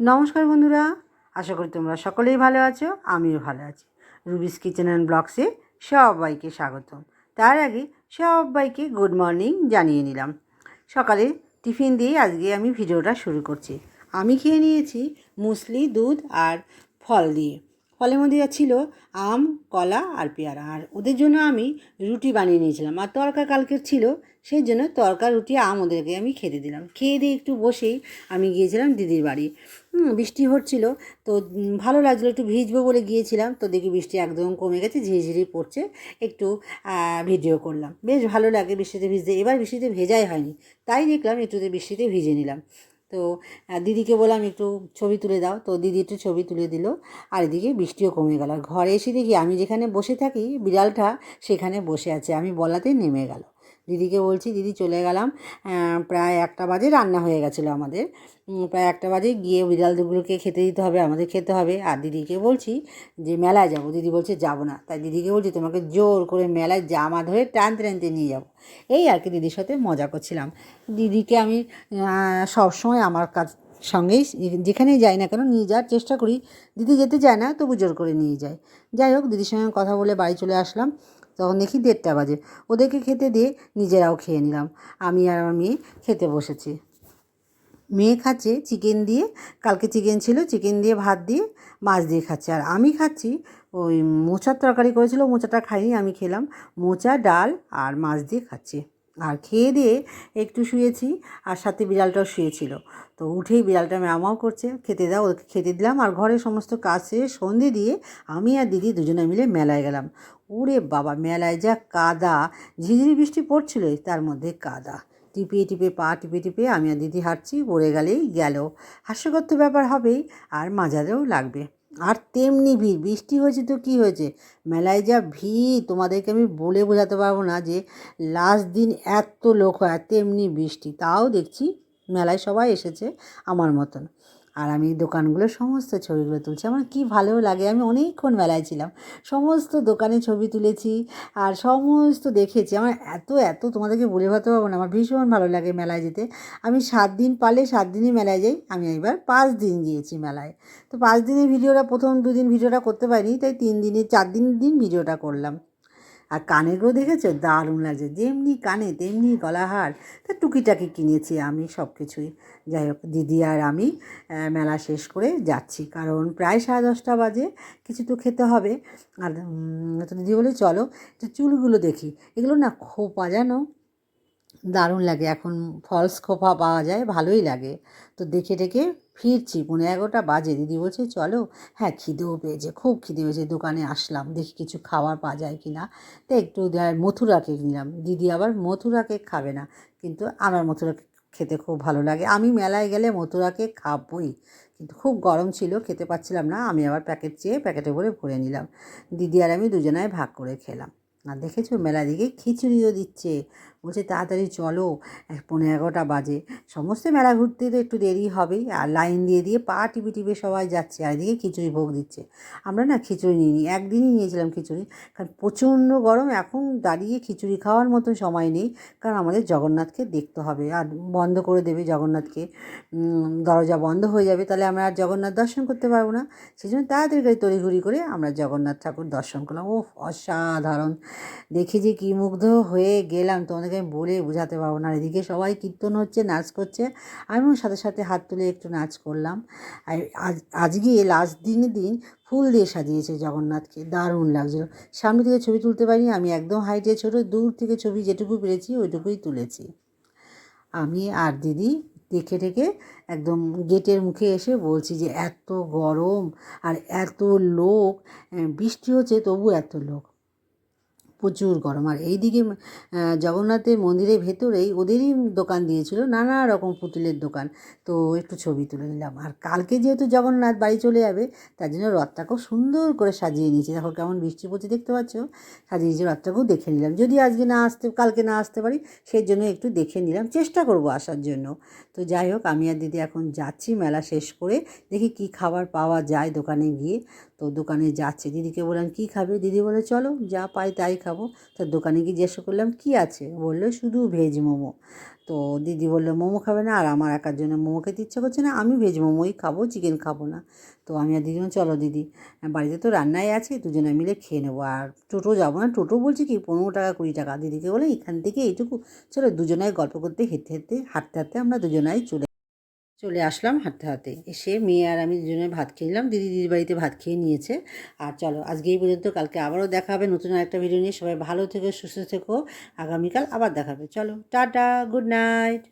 নমস্কার বন্ধুরা, আশা করি তোমরা সকলেই ভালো আছো, আমিও ভালো আছি। রুবিস কিচেন অ্যান্ড ব্লগসে সবাইকে স্বাগত তার আগে সবাইকে গুড মর্নিং জানিয়ে নিলাম। সকালে টিফিন দিয়ে আজকে আমি ভিডিওটা শুরু করছি। আমি খেয়ে নিয়েছি মুসলি, দুধ আর ফল দিয়ে। ফলের মধ্যে ছিল, আম, কলা আর পেয়ারা। আর ওদের জন্য আমি রুটি বানিয়ে নিয়েছিলাম। আর তরকা কালকের ছিল, সেই জন্য তরকা রুটি, আম ওদেরকে আমি খেতে দিলাম। খেয়ে দিয়ে একটু বসেই আমি গিয়েছিলাম দিদির বাড়ি। বৃষ্টি হচ্ছিল, তো ভালো লাগছিল। একটু ভিজবো বলে গিয়েছিলাম, তো দেখি বৃষ্টি একদম কমে গেছে, ঝিরিঝিরি পড়ছে। একটু ভিডিও করলাম। বেশ ভালো লাগে বৃষ্টিতে ভিজতে। এবার বৃষ্টিতে ভেজাই হয়নি। তাই দেখলাম একটুতে বৃষ্টিতে ভিজে নিলাম। তো দিদিকে বললাম একটু ছবি তুলে দাও। তো দিদি একটু ছবি তুলে দিল। আর এদিকে বৃষ্টিও কমে গেল। ঘরে এসে দেখি আমি যেখানে বসে থাকি, বিড়ালটা সেখানে বসে আছে। আমি বলাতে নেমে গেল। দিদিকে বলছি, দিদি চলে গেলাম। প্রায় একটা বাজে রান্না হয়ে গেছিল আমাদের। প্রায় একটা বাজে গিয়ে বিড়ালগুলোকে খেতে দিতে হবে, আমাদের খেতে হবে। আর দিদিকে বলছি যে, মেলায় যাব। দিদি বলছে, যাব না। তাই দিদিকে বলছি, তোমাকে জোর করে মেলায় জামা ধরে টানতে টানতে নিয়ে যাব। এই আর কি দিদির সাথে মজা করছিলাম। দিদিকে আমি সব সময় আমার কাছ সঙ্গেই, যেখানেই যাই না কেন, নিয়ে যাওয়ার চেষ্টা করি। দিদি যেতে চায় না, তবু জোর করে নিয়ে যায়। যাই হোক, দিদির সঙ্গে কথা বলে বাড়ি চলে আসলাম। তখন দেখি দেড়টা বাজে। ওদেরকে খেতে দিয়ে নিজেরাও খেয়ে নিলাম। আমি আর আমার মেয়ে খেতে বসেছি। মেয়ে খাচ্ছে চিকেন দিয়ে, কালকে চিকেন ছিল চিকেন দিয়ে ভাত দিয়ে মাছ দিয়ে খাচ্ছে। আর আমি খাচ্ছি ওই মোচার তরকারি করেছিল, মোচাটা খাইনি, আমি খেলাম। মোচা, ডাল আর মাছ দিয়ে খাচ্ছি। আর খেয়ে দিয়ে একটু শুয়েছি, আর সাথে বিড়ালটাও শুয়েছিল। তো উঠেই বিড়ালটা ম্যামাও করছে, খেতে দাও ওকে খেতে দিলাম, আর ঘরের সমস্ত কাজ শেষে সন্ধে দিয়ে আমি আর দিদি দুজনে মিলে মেলায় গেলাম। ওরে বাবা, মেলায় যা কাদা ঝিঝিরি বৃষ্টি পড়ছিলোই তার মধ্যে কাদা। টিপে টিপে পা টিপে টিপে আমি আর দিদি হাঁটছি, পড়ে গেলেই গেল। হাস্যকর তো ব্যাপার হবেই, আর মাজারেও লাগবে। আর তেমনি ভিড়, বৃষ্টি হয়েছে তো কী হয়েছে? মেলায় যা ভিড়, তোমাদেরকে আমি বলে বোঝাতে পারব না যে লাস্ট দিন এত লোক হয় তেমনি বৃষ্টি। তাও দেখছি মেলায় সবাই এসেছে আমার মতন। আর আমি দোকানগুলো, সমস্ত ছবিগুলো তুলছি। আমার কি ভালো লাগে, আমি অনেকক্ষণ মেলায় ছিলাম। সমস্ত দোকানে ছবি তুলেছি আর সমস্ত দেখেছি। আমার এত এত তোমাদেরকে বলে ভাতে পারব না, আমার ভীষণ ভালো লাগে মেলায় যেতে। আমি সাত দিন পারলে সাত দিনই মেলায় যাই। আমি একবার পাঁচ দিন গিয়েছি মেলায়। তো পাঁচ দিনের ভিডিওটা, প্রথম দুদিন ভিডিওটা করতে পারিনি, তাই তিন দিনে চার দিন দিন ভিডিওটা করলাম। আর কানেরগুলো দেখেছ? দারুণ লাগছে। যেমনি কানে, তেমনি গলাহার। তা টুকিটাকি কিনেছি আমি সব কিছুই যাই হোক, দিদি আর আমি মেলা শেষ করে যাচ্ছি। কারণ প্রায় সাড়ে দশটা বাজে, কিছু তো খেতে হবে। আর তো দিদি বলে চলো চুলগুলো দেখি। এগুলো না খোপা, জানো? দারুণ লাগে। এখন ফলস খোপা পাওয়া যায়, ভালোই লাগে। তো দেখে দেখে ফিরছি পনেরো এগারোটা বাজে। দিদি বলছে, চলো। হ্যাঁ খিদেও পেয়েছে, খুব খিদে পেয়েছে, দোকানে আসলাম, দেখি কিছু খাবার পাওয়া যায় কি না তো একটু মথুরা কেক নিলাম। দিদি আবার মথুরা কেক খাবে না, কিন্তু আমার মথুরা কেক খেতে খুব ভালো লাগে। আমি মেলায় গেলে মথুরা কেক খাবই, কিন্তু খুব গরম ছিল, খেতে পাচ্ছিলাম না। আমি আবার প্যাকেট চেয়ে প্যাকেটে করে ভরে নিলাম। দিদি আর আমি দুজনায় ভাগ করে খেলাম। আর দেখেছ মেলা দিকে খিচুড়িও দিচ্ছে। বলছে, তাড়াতাড়ি চলো পনেরো এগারোটা বাজে। সমস্ত মেলা ঘুরতে তো একটু দেরি হবেই আর লাইন দিয়ে দিয়ে পা টিপে টিপে সবাই যাচ্ছে, আর এদিকে খিচুড়ি ভোগ দিচ্ছে। আমরা না খিচুড়ি নিইনি, একদিনই নিয়েছিলাম খিচুড়ি, কারণ প্রচণ্ড গরম, এখন দাঁড়িয়ে খিচুড়ি খাওয়ার মতো সময় নেই, কারণ আমাদের জগন্নাথকে দেখতে হবে, আর বন্ধ করে দেবে জগন্নাথকে। দরজা বন্ধ হয়ে যাবে, তাহলে আমরা আর জগন্নাথ দর্শন করতে পারব না। সেই জন্য তাড়াতাড়ি করে তড়িঘড়ি করে আমরা জগন্নাথ ঠাকুর দর্শন করলাম। ও অসাধারণ! দেখে যে কী মুগ্ধ হয়ে গেলাম তোমাদেরকে আমি বলে বোঝাতে পারব না। এদিকে সবাই কীর্তন হচ্ছে, নাচ করছে। আমিও সাথে সাথে হাত তুলে একটু নাচ করলাম। আর আজ, আজকে লাস্ট দিনের দিন ফুল দিয়ে সাজিয়েছে জগন্নাথকে। দারুণ লাগছিল। সামনে থেকে ছবি তুলতে পারিনি, আমি একদম হাইটে ছোটো, দূর থেকে ছবি যেটুকু পেরেছি ওইটুকুই তুলেছি। আমি আর দিদি দেখে টেকে একদম গেটের মুখে এসে বলছি যে, এত গরম আর এত লোক বৃষ্টি হচ্ছে তবু এত লোক। প্রচুর গরম। আর এইদিকে জগন্নাথের মন্দিরের ভেতরেই ওদেরই দোকান দিয়েছিল, নানা রকম পুতুলের দোকান। তো একটু ছবি তুলে নিলাম। আর কালকে যেহেতু জগন্নাথ বাড়ি চলে যাবে, তার জন্য রথটাকেও সুন্দর করে সাজিয়ে নিয়েছি। দেখো কেমন বৃষ্টি পড়ছে, দেখতে পাচ্ছ? সাজিয়েছি রথটাকেও দেখে নিলাম। যদি আজকে না আসতে, কালকে না আসতে পারি, সেই জন্য একটু দেখে নিলাম। চেষ্টা করব আসার জন্য। তো যাই হোক, আমি আর দিদি এখন যাচ্ছি, মেলা শেষ করে দেখি কি খাবার পাওয়া যায় দোকানে গিয়ে। তো দোকানে যাচ্ছে। দিদিকে বললাম, কী খাবে? দিদি বলে, চলো, যা পাই তাই খাব। খাব। তো দোকানে গিয়ে জিজ্ঞাসা করলাম, কী আছে? বলল, শুধু ভেজ মোমো। তো দিদি বলল, মোমো খাবে না? আর আমার একার জন্য মোমো খেতে ইচ্ছা করছে না, আমি ভেজ মোমোই খাব চিকেন খাব না। তো আমি আর দিদি চলো দিদি, বাড়িতে তো রান্নাই আছে, দুজনে মিলে খেয়ে নেব। আর টোটো যাব না, টোটো বলছে কি, পনেরো টাকা, কুড়ি টাকা। দিদিকে বলে, এখান থেকে এইটুকু। চলো দুজনায় গল্প করতে, হেঁটে হেঁটে, হাঁটতে হাঁটতে আমরা দুজনাই চলে চলে আসলাম হাঁটতে হাঁটতে। এসে মেয়ে আর আমি দুজনে ভাত খেয়ে নিলাম। দিদি দিদির বাড়িতে ভাত খেয়ে নিয়েছে। আর চলো, আজকে এই পর্যন্ত। কালকে আবারও দেখা হবে নতুন আরেকটা ভিডিও নিয়ে। সবাই ভালো থেকো, সুস্থ থেকো। আগামীকাল আবার দেখাবে। চলো, টাটা গুড নাইট